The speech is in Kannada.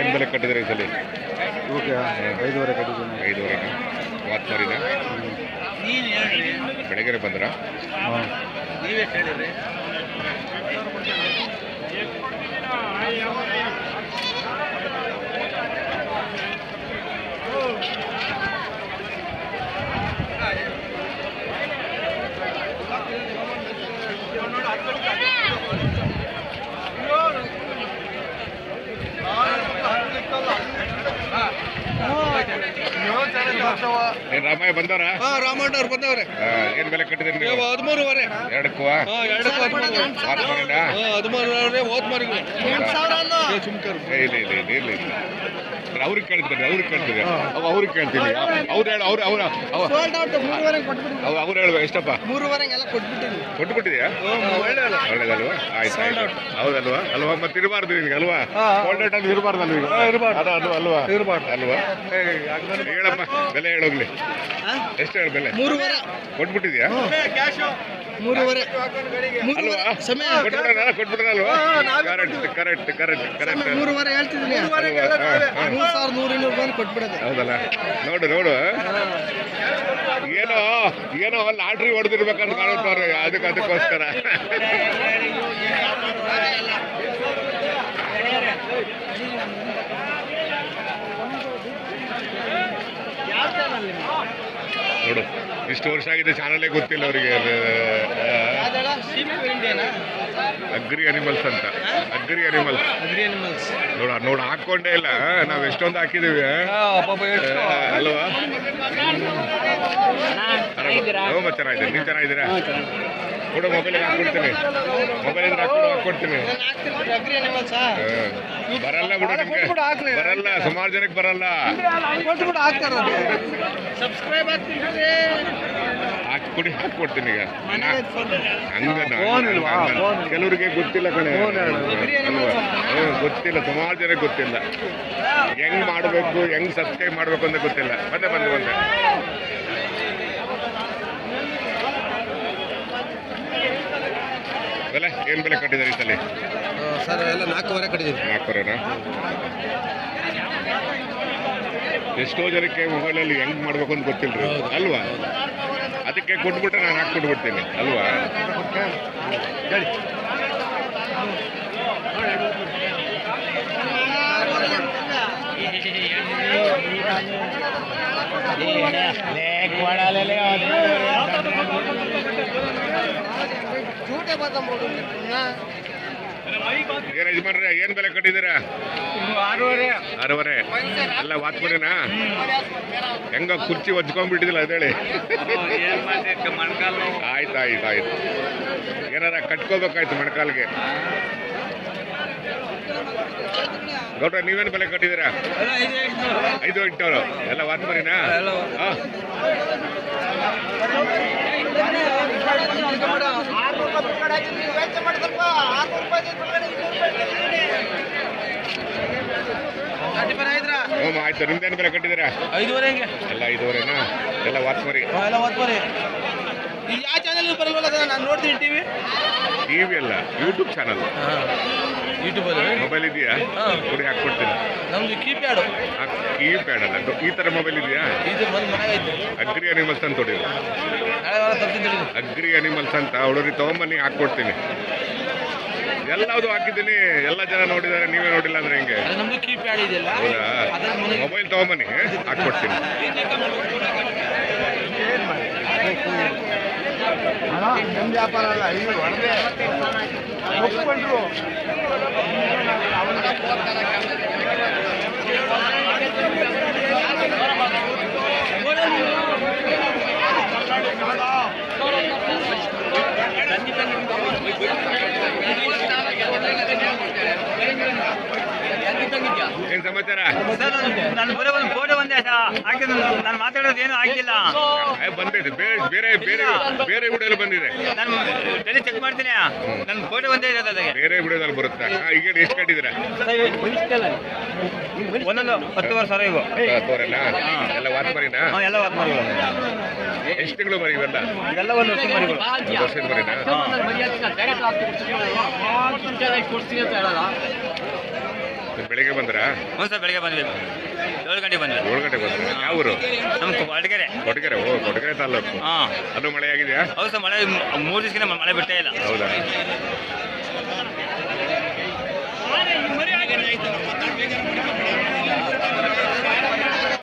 ಏನು ಬೆಲೆ ಕಟ್ಟಿದ್ರೆ ಈ ಸಲ? ಓಕೆ ಐದುವರೆ ಕಟ್ಟಿದ್ದೀನಿ. ಐದುವರೆ ಮೂವತ್ತು ಮರಿನ ಬೆಳಗ್ಗೆ ಬಂದ್ರ? ಹಾಂ. ಏನು ರಾಮಯ್ಯ ಬಂದವರ? ರಾಮಣ್ಣ ಅವ್ರು ಬಂದವ್ರೆ. ಏನ್ ಬೆಲೆ ಕಟ್ಟಿದ್ರಿ ಹದಿಮೂರುವರೆ. ಎರಡಕ್ಕೂ ಎರಡು ಮೂವತ್ತು ಮರಿನ ಹದಿಮೂರುವರೆ ಇಲ್ಲ ಇಲ್ಲ ಇಲ್ಲ ಇಲ್ಲ ಇಲ್ಲ. ಅವ್ರಿಗೆ ಕೇಳ್ತಾರೆ ಅವ್ರಿಗೆ ಕೇಳ್ತಾರೆ ಅವ್ ಅವ್ರಿಗೆ ಕೇಳ್ತೀನಿ ಅವ್ರು ಹೇಳ ಅವ್ರು ಅವ್ರ ಮೂರುವರೆ ಕೊಟ್ಬಿಟ್ಟು ಅವ್ ಅವ್ರು ಹೇಳುವ ಎಷ್ಟಪ್ಪ? ಮೂರುವರೆಗೆ ಎಲ್ಲ ಕೊಟ್ಬಿಟ್ಟಿದ್ಯಾ? ಒಳ್ಳೇದಲ್ವಾ? ಆಯ್ತು ಹೌದಲ್ವಾ? ಅಲ್ವಾ? ಮತ್ತೆ ಇರಬಾರ್ದು ನಿಮಗೆ ಅಲ್ವಾ? ಹಾ. ಒಳ್ಳೆ ಅಲ್ಲಿ ಇರಬಾರ್ದು. ಅಲ್ವಾ ಅಲ್ವಾ? ಇರ್ಬಾರ್ದು. ಅಲ್ವಾ? ಹೇಳಪ್ಪ ಬೆಲೆ ಹೇಳೋಗ್ಲಿ ಎಷ್ಟು ಹೇಳ ಬೆಲೆ ಮೂರುವರೆ ಕೊಟ್ಬಿಟ್ಟಿದ್ಯಾ ಮೂರುವರೆ ಅಲ್ವಾ ಸಮಯ ಕೊಟ್ಬಿಡೋಣ ಕೊಟ್ಬಿಡೋಣಲ್ವಾ ಕರೆಕ್ಟ್ ಕರೆಕ್ಟ್ ಕರೆಕ್ಟ್ ಕರೆಕ್ಟ್ ಮೂರುವರೆ ಹೇಳ್ತಿದ್ದೀನಿ ಅಲ್ವಾ ಹಾ, ಹಾ. ಮೂರು ಸಾವಿರದ ನೂರ ಇನ್ನೂರು ರೂಪಾಯಿ ಕೊಟ್ಬಿಡೋದು ಹೌದಲ್ಲ ನೋಡು ನೋಡು ಏನೋ ಏನೋ ಲಾಟ್ರಿ ಹೊಡೆದಿರ್ಬೇಕಂತ ಕಾಣುತ್ತವ್ರೆ ಅದಕ್ಕೆ ಅದಕ್ಕೋಸ್ಕರ ನೋಡು. ಇಷ್ಟು ವರ್ಷ ಆಗಿದೆ ಚಾನಲೇ ಗೊತ್ತಿಲ್ಲ ಅವರಿಗೆ. ಅಗ್ರಿ ಅನಿಮಲ್ಸ್ ಅಂತ. ಅಗ್ರಿ ಅನಿಮಲ್ಸ್ ಅಗ್ರಿ ಅನಿಮಲ್ಸ್ ನೋಡ ನೋಡು ಹಾಕೊಂಡೇ ಇಲ್ಲ. ನಾವ್ ಎಷ್ಟೊಂದು ಆ, ಅಲ್ವಾ? ಓ, ಚೆನ್ನಾಗಿದೆ ನೀವು ಚೆನ್ನಾಗಿದ್ದೀರಾ? ಕೊಡು ಮೊಬೈಲ್ ಹಾಕ್ಕೊಡ್ತೀನಿ ಮೊಬೈಲ್ ಹಾಕ್ಕೊಡು ಹಾಕ್ಕೊಡ್ತೀನಿ. ಬರಲ್ಲ ಬಿಡು ನಿಮ್ಗೆ. ಬರಲ್ಲ ಸುಮಾರು ಜನಕ್ಕೆ ಬರಲ್ಲ. ಕೊಟ್ಬಿಟ್ಟು ಹಾಕ್ತಾರ ಸಬ್ಸ್ಕ್ರೈಬ್ ಆಗ್ತೀನಿ ಹಾಕಿ ಕೊಡಿ ಹಾಕ್ಕೊಡ್ತೀನಿ ಈಗ. ಹಂಗ. ಕೆಲವರಿಗೆ ಗೊತ್ತಿಲ್ಲ ಕಣೆ? ಗೊತ್ತಿಲ್ಲ ಸುಮಾರು ಜನಕ್ಕೆ ಗೊತ್ತಿಲ್ಲ. ಹೆಂಗ್ ಮಾಡಬೇಕು ಹೆಂಗ್ ಸಬ್ಸ್ಕ್ರೈಬ್ ಮಾಡ್ಬೇಕು ಅಂತ ಗೊತ್ತಿಲ್ಲ. ಬಂದೆ ಬಂದೆ ಬಂದೆ ಬೆಲೆ? ಏನ್ ಬೆಲೆ ಕಟ್ಟಿದ್ದಾರೆ ಈ ಸರ್ ಎಲ್ಲ ನಾಲ್ಕೂವರೆ ಕಟ್ಟಿದ್ದೀನಿ ನಾಲ್ಕೂವರೆನಾ? ಎಷ್ಟೋ ಜನಕ್ಕೆ ಮೊಬೈಲಲ್ಲಿ ಹೆಂಗ್ ಮಾಡ್ಬೇಕು ಅಂತ ಗೊತ್ತಿಲ್ರಿ. ಅಲ್ವಾ? ಅದಕ್ಕೆ ಕೊಟ್ಬಿಟ್ರೆ ನಾನು ಹಾಕಿ ಕೊಟ್ಬಿಡ್ತೀನಿ. ಅಲ್ವಾ? ಏನ್ ಯಜಮಾನ್ರೆ ಏನ್ ಬೆಲೆ ಕಟ್ಟಿದ್ದೀರಾ? ಆರೂವರೆ. ಎಲ್ಲ ವಾಚ್ಮರಿನಾ ಹೆಂಗ ಕುರ್ಚಿ ಒಚ್ಕೊಂಡ್ಬಿಟ್ಟಿದಿಲ್ಲ ಅದೇಳಿ ಆಯ್ತು ಆಯ್ತು ಆಯ್ತು. ಏನಾರ ಕಟ್ಕೋಬೇಕಾಯ್ತು ಮೊಣಕಾಲ್ಗೆ? ಗೌಡ್ರ ನೀವೇನು ಬೆಲೆ ಕಟ್ಟಿದ್ದೀರಾ? ಐದು ಎಂಟವರು ಎಲ್ಲ ವಾಚ್ಮರಿನಾ ಹಾ ಆಯ್ತು. ನಿಮ್ದೇನು ಬೆಲೆ ಕಟ್ಟಿದ್ದೀರಾ? ಐದುವರೆಗೆ ಎಲ್ಲ ಐದುವರೆನಾ? ಎಲ್ಲ ಎಲ್ಲ ಓದ್ಬರಿ ಈಗ ಯಾವ ಚಾನಲ್ ಬರಲ್ವಲ್ಲ ಸರ್? ನಾನು ನೋಡ್ತೀನಿ ಟಿವಿ ಟಿವಿ ಅಲ್ಲ ಯೂಟ್ಯೂಬ್ ಚಾನಲ್ ಯೂಟ್ಯೂಬಲ್ಲಿ ಮೊಬೈಲ್ ಇದೆಯಾ. ಹಾಕಿ ಹಾಕ್ಕೊಡ್ತೀನಿ. ನಮ್ದು ಕೀಪ್ಯಾಡು ಕೀ ಪ್ಯಾಡ್ ಅಲ್ಲ ಈ ಥರ ಮೊಬೈಲ್ ಇದೆಯಾ? ಇದು ಬಂದು ಮನೆಗೆ ಐತೆ. ಅಗ್ರಿ ಅನಿಮಲ್ಸ್ ಅಂತ ಹೊಡಿ ನಾಳೆ ವಾರ ತರ್ತೀನಿ ಅಗ್ರಿ ಅನಿಮಲ್ಸ್ ಅಂತ ಹುಡುಗರಿಗೆ ತಗೊಂಬನ್ನಿ ಹಾಕ್ಕೊಡ್ತೀನಿ. ಎಲ್ಲದು ಹಾಕಿದ್ದೀನಿ ಎಲ್ಲ ಜನ ನೋಡಿದ್ದಾರೆ ನೀವೇ ನೋಡಿಲ್ಲ ಅಂದ್ರೆ ಹೆಂಗೆ? ಅದು ನಮ್ದು ಕೀಪ್ಯಾಡ್ ಇದೆಯಲ್ಲ ಹೌದಾ? ಅದನ್ನ ಮನೆಗೆ ಮೊಬೈಲ್ ತಗೊಂಬನ್ನಿ ಹಾಕ್ಕೊಡ್ತೀನಿ ನಮ್ಮ ವ್ಯಾಪಾರ ಅಲ್ಲ ಇದು ಹೊಡೆದೆ ಒಪ್ಕೊಂಡ್ರು ಏನ್ ಸಮಾಚಾರ? ನಾನು ಬರೋ ಒಂದು ಫೋಟೋ ಒಂದೇ ಹಾಕಿದ್ದು ನಾನು ಮಾತಾಡೋದು ಏನು ಆಗಿಲ್ಲ. ಏ, ಬಂದೈತೆ ಬೇರೆ ಬೇರೆ ಬೇರೆ ಬಂದಿದೆ. ನಾನು ಚೆಕ್ ಮಾಡ್ತೀನಿ. ನನ್ನ ಫೋಟೋ ಒಂದೇ ಇರೋದು ಅದಕ್ಕೆ ಬೇರೆ ವಿಡಿಯೋದಲ್ಲಿ ಬರುತ್ತಾ? ಹಾ, ಈಗ ಎಷ್ಟು ಒಂದೊಂದು ಹತ್ತುವರೆ ಸಾವಿರ ಇವು. ತೋರಲ್ಲ ಎಲ್ಲ ಎಷ್ಟು ತಿಂಗಳು ಮರಿ ಇವೆಲ್ಲ ಇವೆಲ್ಲ ಒಂದು ವರ್ಷದ ಮರಿಗಳು. ಒಂದು ವರ್ಷದ ಮರಿನಾ? ನೀವು ಬೆಳಿಗ್ಗೆ ಬಂದ್ರಾ? ಹ್ಞೂ ಸರ್ ಬೆಳಿಗ್ಗೆ ಬಂದ್ವಿ. ಏಳು ಗಂಟೆಗೆ ಬಂದ್ವಿ. ಏಳು ಗಂಟೆಗೆ ಬಂದ್ರೆ? ಯಾವ ಊರು? ನಮ್ಮ ಕೊಡಗೆರೆ. ಕೊಡಗೆರೆ ಓ ಕೊಡಗೆರೆ ತಾಲೂಕು. ಹಾಂ. ಅದು ಮಳೆ ಆಗಿದೆಯಾ? ಹೌದು ಸರ್ ಮಳೆ ಮೂರು ದಿವಸಕ್ಕೆ ಮಳೆ ಬಿಟ್ಟೇ ಇಲ್ಲ. ಹೌದಾ?